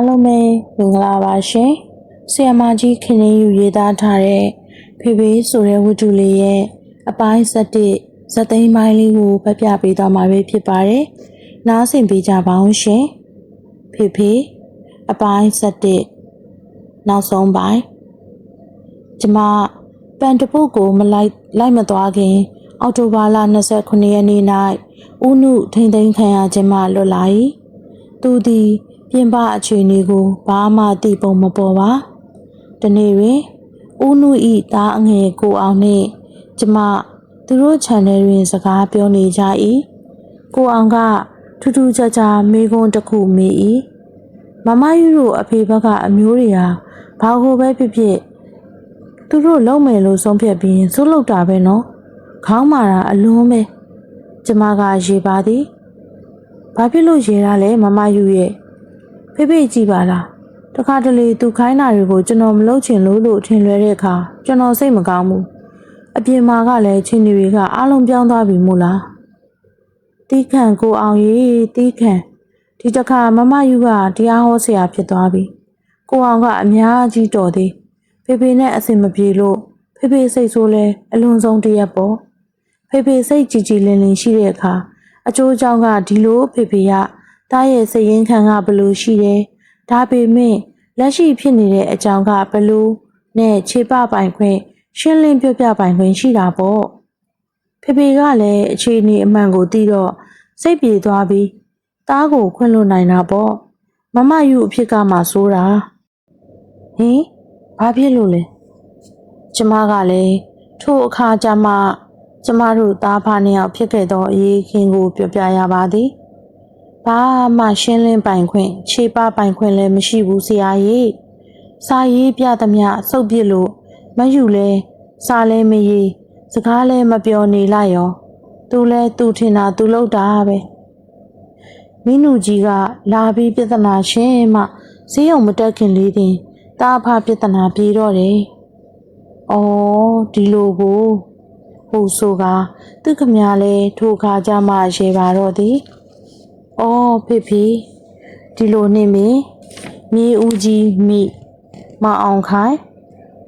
အားလုံးပဲမင်္ဂလာပါရှင်။ဆီယမကြီးခင်ရင်ယူရေးသားထားတဲ့ဖေဖေဆိုတဲ့ဝတ္ထုလေးရဲ့အပိုင်း7ဇက်သိမ်းပိုင်းလေးကိုဖတ်ပြပေးသွားမှာပဲဖြစ်ပါတယ်။နားဆင်ပေးကြပါအောင်ရှင်။ဖေဖေအပိုင်း7နောက်ဆုံးပိုင်းကျမပန်တပုတ်ကိုမလိုက်လိုက်မသွားခင် အောက်တိုဘာလ29ရက်နေ့၌ဦးနုထိမ့်သိမ်းခံရခြင်းမှလွတ်လာ၏သူသည် ပြင်ပအခြေအနေကိုဘာမှသိပုံမပေါ်ပါတနေ့တွင်ဦးနု၏သားအငယ်ကိုအောင်နှင့်ကျမသူတို့ channel တွင်စကားပြောနေကြ၏ကိုအောင်ကထူးထူးခြားခြားမေးခွန်းတစ်ခုမေး၏မမယူတို့အဖေဘက်ကအမျိုးတွေဟာဘာကိုပဲဖြစ်ဖြစ်သူတို့လုံးမယ်လို့ဆုံးဖြတ်ပြီးရင်စိုးလုတာပဲနော်ခေါင်းမာတာအလွန်ပဲကျမကရေပါသည်ဘာဖြစ်လို့ရေတာလဲမမယူရဲ့ ဖေဖေကြည့်ပါလားတခါတလေသူခိုင်းတာတွေကိုကျွန်တော်မလုပ်ချင်လို့လို့ထင်လွဲတဲ့အခါကျွန်တော်စိတ်မကောင်းဘူးအပြင်မှာကလည်းချင်းတွေကအားလုံးပြောင်းသွားပြီမို့လားတီးခန့်ကိုအောင်ရေးတီးခန့်ဒီတစ်ခါမမယူကတရားဟောဆရာဖြစ်သွားပြီကိုအောင်ကအများကြီးတော်သေးဖေဖေနဲ့အဆင်မပြေလို့ဖေဖေစိတ်ဆိုးလဲအလွန်ဆုံးတစ်ရက်ပေါ့ဖေဖေစိတ်ကြည်ကြည်လင်လင်ရှိတဲ့အခါအကျိုးအကြောင်းကဒီလိုဖေဖေက တားရဲ့စိတ်ရင်းခံကဘလို့ရှိတယ်ဒါပေမဲ့လက်ရှိဖြစ်နေတဲ့အကြောင်းကဘလို့နဲ့ခြေပပိုင်ခွင့်ရှင်းလင်းပြပြပိုင်ခွင့်ရှိတာပေါ့ဖေဖေကလည်းအခြေအနေအမှန်ကိုသိတော့စိတ်ပြေသွားပြီးတားကိုခွင့်လွှတ်နိုင်တာပေါ့မမယူအဖြစ်ကမှစိုးတာဟင်ဘာဖြစ်လို့လဲကျမကလည်းထို့အခါကျမှကျမတို့သားဖားနှစ်ယောက်ဖြစ်ခဲ့သောအရေးခင်းကို ပြောပြရပါသည် ဘာမှရှင်းလင်းပိုင်ခွင့်ခြေပပိုင်ခွင့်လည်းမရှိဘူးဆရာကြီးစာရေးပြသမျှစုပ်ပစ်လို့မယူလဲစာလဲမရေးစကားလဲမပြောနေလိုက်ရောသူလဲသူထင်တာသူလုပ်တာပဲမင်းနူကြီးကလာပြီးပြဿနာရှင်းမှဈေးုံမတက်ခင်လေးတင်တာဖပြဿနာပြေတော့တယ်။အော်ဒီလိုကိုဟိုဆိုကသူခမလဲထိုခါကြမှရေပါတော့သည်။ အော်ဖေဖေဒီလိုနေမင်းမြေဦးကြီးမိမောင်အောင်ခိုင်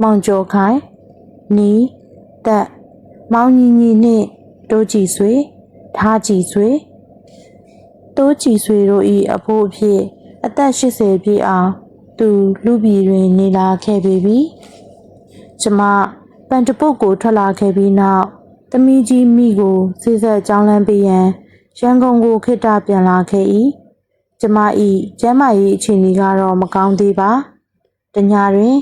မောင်ကျော်ခိုင်နီတက်မောင်ညီညီနဲ့တိုးကြည်ဆွေထားကြည်ဆွေတိုးကြည်ဆွေတို့ဤအဖို့အဖြစ်အသက်80ပြည့်အောင်သူလူပြည်တွင်နေလာခဲ့ပေပြီ။ကျမပန်တပုတ်ကိုထွက်လာခဲ့ပြီးနောက်သမီးကြီးမိကိုစိစက်ကြောင်းလန်းပေးရန် ရန်ကုန်ကိုခိတ္တပြန်လာခဲ့၏။ကျမ၏ကျမ်းမာရေးအခြေအနေကတော့မကောင်းသေးပါ။တညတွင်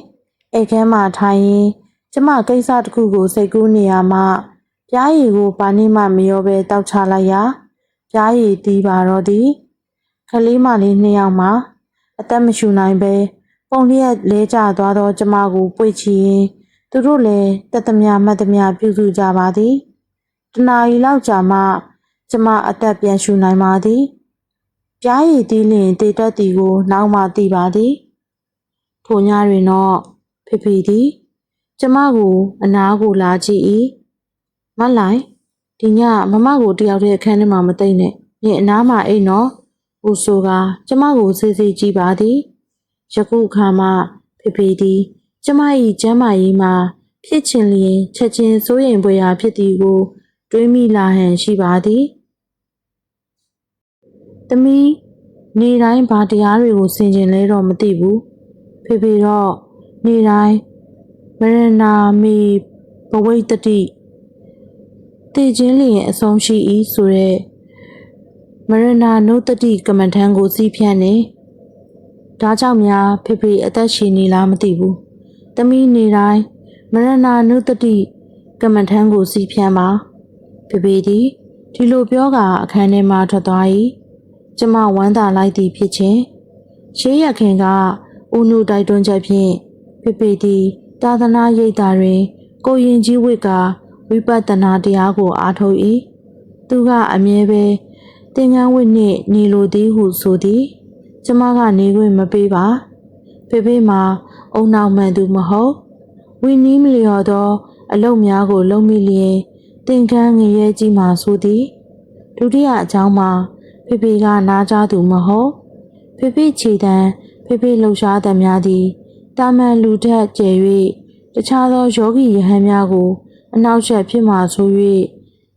အိတ်ခဲမှထိုင်ရင်းကျမကိစ္စတစ်ခုကိုစိတ်ကူးနေရမှပြားရည်ကိုဘာနည်းမှမရောဘဲတောက်ချလိုက်ရာပြားရည်တီးပါတော့သည်။ကလေးမလေးနှစ်ယောက်မှအသက်မရှူနိုင်ပဲပုံလျက်လဲကျသွားသောကျမကိုပွေချီရင်သူတို့လည်းတက်သမျှမှတ်သမျှပြုစုကြပါသည်တနာရီလောက်ကြာမှ ကျမအသက်ပြန်ရှူနိုင်ပါသည်ပြားရည်တီးလျင်တေတက်တီကို နောက်မှသိပါသည်ထိုညတွင်တော့ဖေဖေသည် ကျမကိုအနားကိုလာကြည့်၏မလိုက်ဒီညမမကိုတယောက်တည်းအခန်းထဲမှာမသိမ့်နဲ့နင်အနားမှာအိတ်နော်ဟိုဆိုကကျမကိုစေးစေးကြည့်ပါသည်ယခုခါမှဖေဖေသည် ကျမ၏ကျမ်းမာရေးမှာဖြစ်ချင်လျင်ချက်ချင်းစိုးရိမ်ပွေရာဖြစ်သည်ကို တွေးမိလာဟန်ရှိပါသည်။ သမီးနေတိုင်းဘာတရားတွေကိုဆင်ခြင်လဲတော့မသိဘူး။ဖေဖေတော့နေတိုင်းမရဏမီဘဝိတ္တိတည်ခြင်းလျင်အဆုံးရှိ၏ဆိုတဲ့မရဏနုတ္တိကမ္မထံကိုစီးဖြန့်နေဒါကြောင့်များဖေဖေအသက်ရှင်နေလားမသိဘူး။တမီးနေတိုင်းမရဏနုတ္တိကမ္မထံကိုစီးဖြန့်ပါဖေဖေသည်ဒီလိုပြောကအခန်းထဲမှထွက်သွား၏ ကျမဝမ်းသာလိုက်သည်ဖြစ်ခြင်းရှေးရခင်ကဦးနုတိုက်တွန်းချက်ဖြင့်ဖေဖေသည်သာသနာရိပ်သာတွင် ကိုရင်ကြီးဝိတ်ကဝိပဿနာတရားကိုအားထုတ်၏သူကအမြဲပဲသင်္ကန်းဝိတ်နှင့်နေလိုသည်ဟုဆိုသည် ကျမကနေခွင့်မပေးပါဖေဖေမှာအုံနောက်မှန်သူမဟုတ်ဝီနီးမလျော်သော အလုတ်များကို လုံမိလျင်တင်ကန်းငရဲကြီးမှဆိုသည်ဒုတိယအကြောင်းမှာ ဖေဖေကနားကြသူမဟုတ်ဖေဖေခြေတန်းဖေဖေဖေလှူရှားသမျှသည်တာမန်လူထက်ကျယ်၍တခြားသောယောဂီယဟန်များကို အနောက်ရှက်ဖြစ်မှဆို၍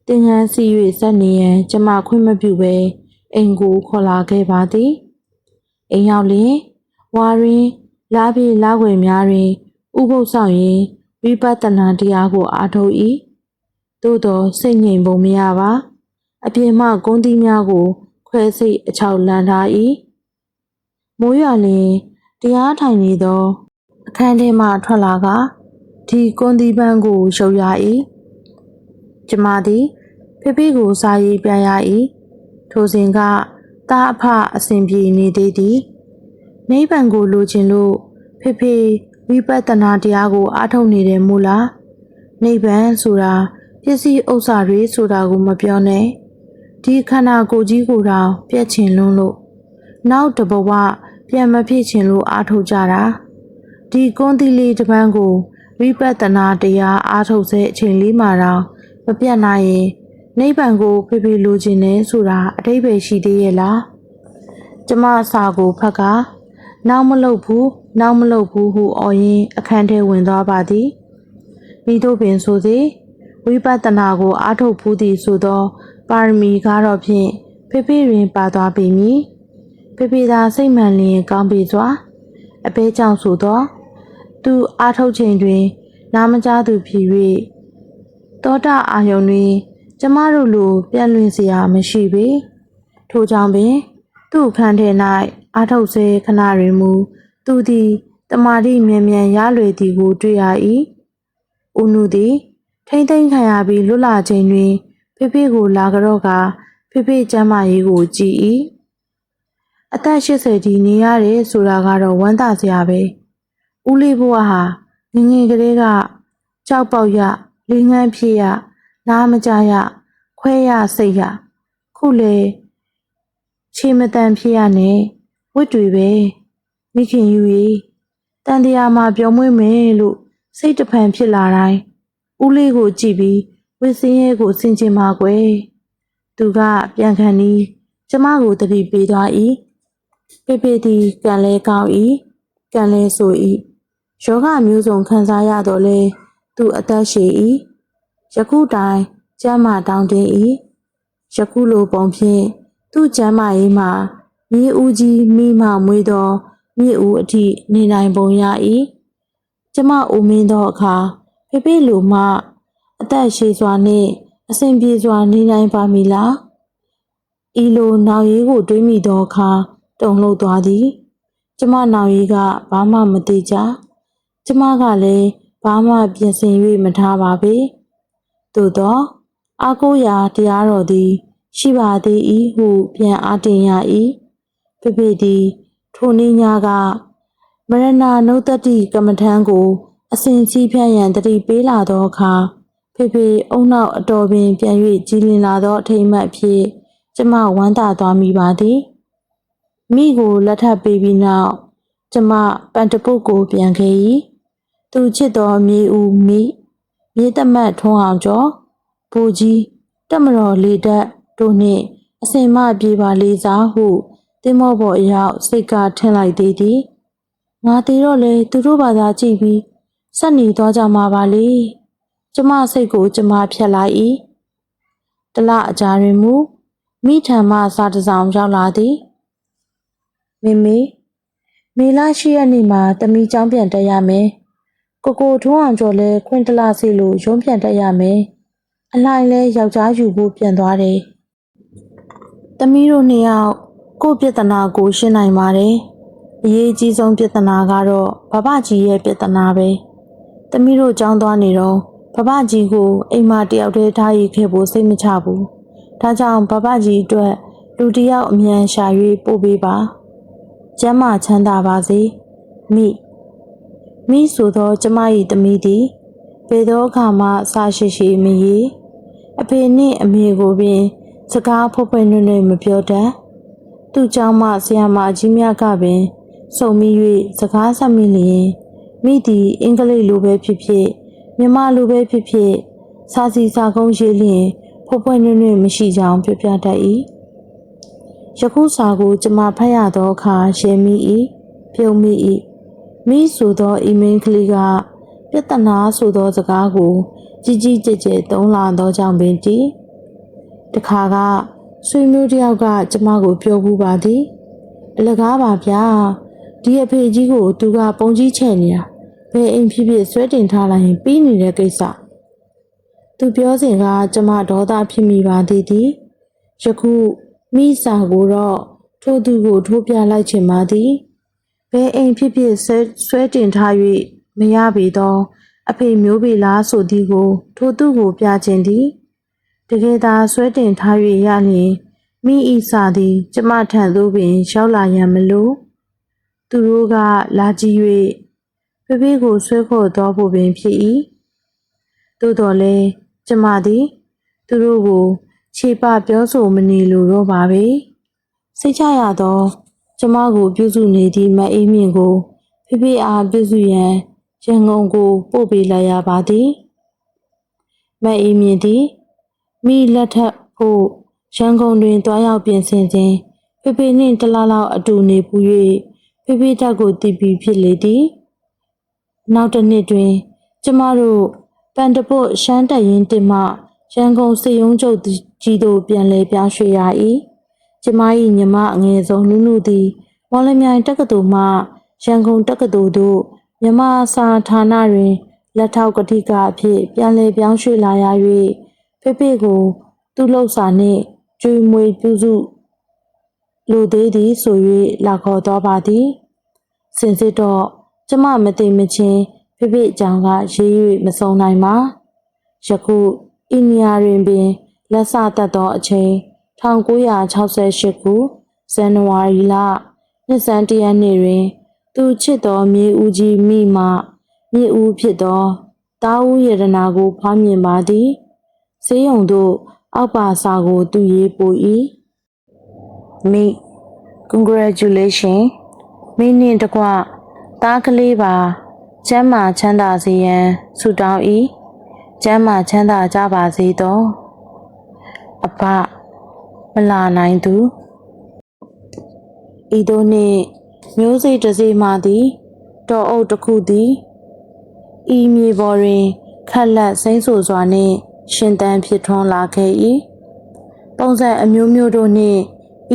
တင်ဟန်းစီ၍ဆက်နေရန်ကျမခွင့်မပြုဘဲအိမ်ကိုခေါ်လာခဲ့ပါသည်အိမ်ရောက်လျင်ဝါရင်းလာပြေလာွယ်များတွင် ဥပုသ်ဆောင်ရင်ဝိပဿနာတရားကိုအားထုတ်၏သို့သောစိတ်ငြိမ်ပုံမရပါ အပြင်မှကုန်းသီးများကို ခွဲစိတ်အချောက်လန်းထား၏မိုးရွာလျင်တရားထိုင်နေသောအခန်းထဲမှထွက်လာကဒီကွန်ဒီပန်းကိုရှုပ်ရ၏ကျမသည်ဖေဖေကိုစာရေးပြရ၏ထိုစဉ်ကတာအဖအစဉ်ပြေနေသေးသည်နိဗ္ဗာန်ကိုလိုချင်လို့ဖေဖေဝိပဿနာတရားကိုအားထုတ်နေတယ်မို့လားနိဗ္ဗာန်ဆိုတာပစ္စည်းဥစ္စာတွေဆိုတာကိုမပြောနဲ့ ဒီခန္ဓာကိုယ်ကြီးကိုယ်တောင်ပြက်ချင်လွန်းလို့နောက်တဘဝပြန်မဖြစ်ချင်လို့အားထုတ်ကြတာဒီကွန်တီလေးတစ်ပန်းကိုဝိပဿနာတရားအားထုတ်တဲ့အချိန်လေးမှာတော့မပြတ်နိုင်ရင်နိဗ္ဗာန်ကိုဖေဖေလိုချင်တယ်ဆိုတာအတိပ္ပယ်ရှိသေးရဲ့လားကျမအစာကိုဖက်ကနောက်မလုပ်ဘူးနောက်မလုပ်ဘူးဟုအော်ရင်းအခန်းထဲဝင်သွားပါသည်မိတို့ပင်ဆိုသည်ဝိပဿနာကိုအားထုတ်ဖူးသည်ဆိုသော ပါရမီကတော့ဖြင့်ဖေဖေတွင်ပါသွားပြီမည်ဖေဖေသာစိတ်မှန်လျင်ကောင်းပြီစွာအပဲကြောင့်ဆိုသော သူအားထုတ်ချိန်တွင် နာမကြားသူဖြစ်၍တောတာအာယုန်တွင် ကျမတို့လိုပြန်လွင်စရာမရှိပေထို့ကြောင့်ပင် သူ့ခန်းထဲ၌အားထုတ်စေခဏတွင်မူသူသည်တမာတိမြန်မြန်ရလွယ်သည်ကိုတွေ့ရ၏ဦးနုသည်ထိမ့်သိမ့်ခံရပြီးလွတ်လာချိန်တွင် ဖေဖေကိုလာကြတော့ကဖေဖေကျမ်းမာရေးကိုကြည်၏အသက်80ဒီနေရတယ်ဆိုတာကတော့ဝမ်းသာစရာပဲဦးလေးဘွားဟာငယ်ငယ်ကလေးကကြောက်ပေါက်ရလင်းငန်းဖြစ်ရနားမကြရခွဲရစိတ်ရခုလေချေမတန်ဖြစ်ရနဲ့ဝတ်တွေပဲမိခင်ယူရီတန်တရားမှာပြောမွေးမယ်လို့စိတ်တဖန်ဖြစ်လာတိုင်းဦးလေးကိုကြည့်ပြီး ဝစ်စင်းရဲကိုဆင်ကျင်ပါကွယ်သူကပြန်ခံနီးကျမကိုတတိပေးသွား၏ပေပေသည်ကံလဲကောင်း၏ကံလဲဆို၏ယောဂမျိုးစုံခံစားရတော့လဲသူအသက်ရှည်၏ယခုတိုင်ကျမ်းမာတောင်းတင်း၏ယခုလိုပုံဖြင့်သူ့ကျမ်းမာရေးမှာမြေဦးကြီးမိမှမွေးသောမြေဦးအထိနေနိုင်ပုံရ၏ကျမအိုမင်းသောအခါဖေဖေလိုမှအ သက်ရှည်စွာနှင့်အစဉ်ပြေစွာနေနိုင်ပါမည်လားဤလိုနောင်ရီးကိုတွေးမိသောအခါတုန်လှုပ်သွားသည် ကျမနောင်ရီးကဘာမှမသိကြကျမကလည်းဘာမှပြင်ဆင်၍မထားပါပေသို့သောအာကိုရာတရားတော်သည် ရှိပါသေး၏ဟုပြန်အားတင်ရ၏ဖေဖေသည်ထိုနေ့ညကမရဏနုတ္တိကမ္မထံကို အစဉ်ကြီးဖြန့်ရန်တတိပေးလာသောအခါ ဖေဖေအုံနောက်အတော်ပင်ပြန်၍ကြည်လင်လာသောအထိမ်အမှတ်ဖြစ်ကျမဝမ်းသာသွားမိပါသည်မိကိုလက်ထပ်ပေးပြီးနောက်ကျမပန်တပုတ်ကိုပြန်ခဲ့၏သူချစ်တော်မြေဦးမိမြေသမတ်ထွန်းအောင်ကျော်ဘူကြီးတက်မတော်လေတက်တို့နှင့်အစင်မပြေပါလေးစားဟုတင်းမောပေါ်အရောက်စိတ်ကထင်လိုက်သေးသည်ငါသေးတော့လေသူတို့ဘာသာကြည့်ပြီးဆက်နေသွားကြမှာပါလေ ကျမစိတ်ကိုကျမဖြတ်လိုက်၏တလအကြာတွင်မူမိထံမှစာတစ်စောင်ရောက်လာသည်မေမေမေလာရှိရနေ့မှာတမီကျောင်းပြန်တက်ရမယ်ကိုကိုထွန်းအောင်ကျော်လဲခွင့်တလစီလို့ရုံးပြန်တက်ရမယ်အလှိုင်လဲယောက်ျားယူဖို့ပြန်သွားတယ်တမီတို့နှစ်ယောက်ကိုယ့်ပြဿနာကိုရှင်းနိုင်ပါတယ်အရေးကြီးဆုံးပြဿနာကတော့ဘဘကြီးရဲ့ပြဿနာပဲတမီတို့ကျောင်းသွားနေတော့ ဘဘကြီးကိုအိမ်မတယောက်တည်းထားရခဲ့ဖို့စိတ်မချဘူးဒါကြောင့်ဘဘကြီးအတွက်လူတစ်ယောက်အမြန်ရှာ၍ပို့ပေးပါကျမ်းမာချမ်းသာပါစေမိမိဆိုသောကျမ၏သမီးသည်ဘယ်သောအခါမှစာရှိရှိမရေအဖေနှင့်အမေကိုပင် စကားဖွယ်ဖွယ်နွဲ့နွဲ့မပြောတတ်သူ့เจ้าမဆရာမကြီးများကပင် စုံမိ၍စကားဆက်မိလျင်မိသည်အင်္ဂလိပ်လိုပဲဖြစ်ဖြစ် မြန်မာလိုပဲဖြစ်ဖြစ်စာစီစာကုန်းရေးလျင်ဖွယ်ဖွယ်နွဲ့နွဲ့မရှိကြောင်းပြောပြတတ်၏ယခုစာကိုကျမဖတ်ရသောအခါရှင်းမိ၏ပြုံးမိ၏မိဆိုသောအီမင်းကလေးကပြဿနာဆိုသောစကားကိုကြီးကြီးကျယ်ကျယ်သုံးလာသောကြောင့်ပင်တည်တခါကဆွေမျိုးတစ်ယောက်ကကျမကိုပြောဘူးပါသည်အလကားပါဗျာဒီအဖေကြီးကိုသူကပုံကြီးချဲ့နေတာ ဘယ်အိမ်ဖြစ်ဖြစ်ဆွဲတင်ထားလိုက်ရင်ပြီးနေတဲ့ကိစ္စသူပြောစဉ်ကကျမဒေါသဖြစ်မိပါသေးသည်ယခုမိစာကိုတော့ထိုသူကိုထိုးပြလိုက်ချင်ပါသည်ဘယ်အိမ်ဖြစ်ဖြစ်ဆွဲဆွဲတင်ထား၍မရပေသော အဖေမျိုးပေလားဆိုသည်ကို ထိုသူကိုပြခြင်းသည်တကယ်သာဆွဲတင်ထား၍ရလျင်မိဤစာသည် ကျမထံသို့ပင် ရောက်လာရန်မလိုသူတို့ကလာကြည့်၍ ဖေဖေကိုဆွဲခေါ်တော်ဖို့ပင်ဖြစ်၏သို့တော်လည်းကျမသည်သူတို့ကိုခြေပပြောဆိုမနေလိုတော့ပါပဲစိတ်ချရသောကျမကိုပြုစုနေသည့်မအေးမြင့်ကိုဖေဖေအားပြုစုရန်ရန်ကုန်ကိုပို့ပေးလိုက်ရပါသည်မအေးမြင့်သည်မိလက်ထပ်ဖို့ရန်ကုန်တွင်တွားရောက်ပြင်ဆင်ခြင်းဖေဖေနှင့်တလားလောက်အတူနေပူ၍ဖေဖေတက်ကိုတည်ပြီးဖြစ်လေသည် နောက်တစ်နှစ်တွင် ကျမတို့ပန်တပုတ်ရှမ်းတက်ရင်တင်မှရန်ကုန်စေယုံချုပ်ကြီးတို့ပြန်လည်ပြောင်းရွှေ့ရ၏ကျမ၏ညီမအငယ်ဆုံးနုနုသည်မော်လမြိုင်တက္ကသိုလ်မှရန်ကုန်တက္ကသိုလ်သို့မြမစာဌာနတွင်လက်ထောက်ကတိကအဖြစ်ပြန်လည်ပြောင်းရွှေ့လာရ၍ဖေဖေကိုသူ့လှုပ်စာနှင့်ကျွေးမွေးပြုစုလိုသေးသည်ဆို၍လာခေါ်တော်ပါသည်စင်စစ်တော့ ကျမမသိမချင်းဖေဖေအကြောင်းကရေး၍မစုံနိုင်ပါယခုအိန္ဒိယတွင်ပင်လက်စတတ်သောအချိန်1968ခုဇန်နဝါရီလနှစ်စန်းတရက်နေ့တွင် သူချစ်သောမြေဦးကြီးမိမှမြေဦးဖြစ်သောတာဦးရတနာကိုဖွားမြင်ပါသည်ဈေးရုံသို့အောက်ပါစာကို သူရေးပို့၏မိ congratulation မိနှင့်တကွ သားကလေးပါကျမ်းမာချမ်းသာစေရန်ဆုတောင်း၏ကျမ်းမာချမ်းသာကြပါစေသောအဖမလာနိုင်သူဤသို့နှင့်မျိုးစိတ်တစ်စီမှသည်တော်အုပ်တစ်ခုသည်ဤမြေပေါ်တွင်ခက်လက်စိမ့်ဆူစွာနှင့်ရှင်သန်ဖြစ်ထွန်းလာခဲ့၏ပုံစံအမျိုးမျိုးတို့နှင့်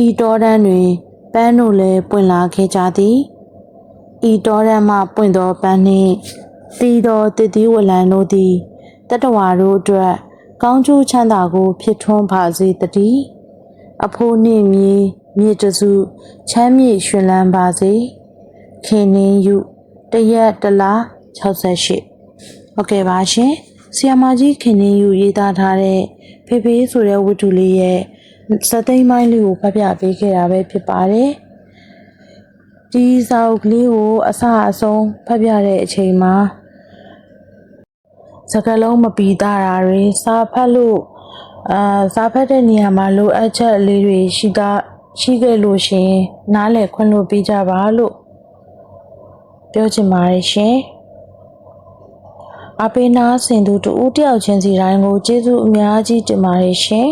ဤတောတန်းတွင်ပန်းတို့လည်းပွင့်လာခဲ့ကြသည် ဤတောတန်းမှပွင့်သောပန်းနှင့်ပြီးသောတည်တည်ဝလံတို့သည်တတဝါတို့အတွက်ကောင်းကျိုးချမ်းသာကို ဖြစ်ထွန်းပါစေတည်းအဖိုးနှင့်မြေမြေတစုချမ်းမြေ့ရှင်လန်းပါစေခင်နှင်းယုတရက်တလား68ဟုတ်ကဲ့ပါရှင်ဆီယမကြီးခင်နှင်းယူရေးသားထားတဲ့ဖေဖေဆိုတဲ့ဝတ္ထုလေးရဲ့စသိမ်းပိုင်းလေးကိုဖတ်ပြပေးခဲ့တာပဲဖြစ်ပါတယ် ဒီစာအုပ်ကလေးကိုအစအဆုံးဖတ်ပြတဲ့အချိန်မှာစကလုံးမပီတာတာတွေစာဖတ်လို့အာစာဖတ်တဲ့နေရာမှာလိုအပ်ချက်လေးတွေရှိတာရှိခဲ့လို့ရှင်နားလည်ခွင့်လို့ပေးကြပါလို့ပြောချင်ပါတယ်ရှင်အပေနာစင်သူတူတယောက်ချင်းစီတိုင်းကိုကျေးဇူးအများကြီးတင်ပါတယ်ရှင်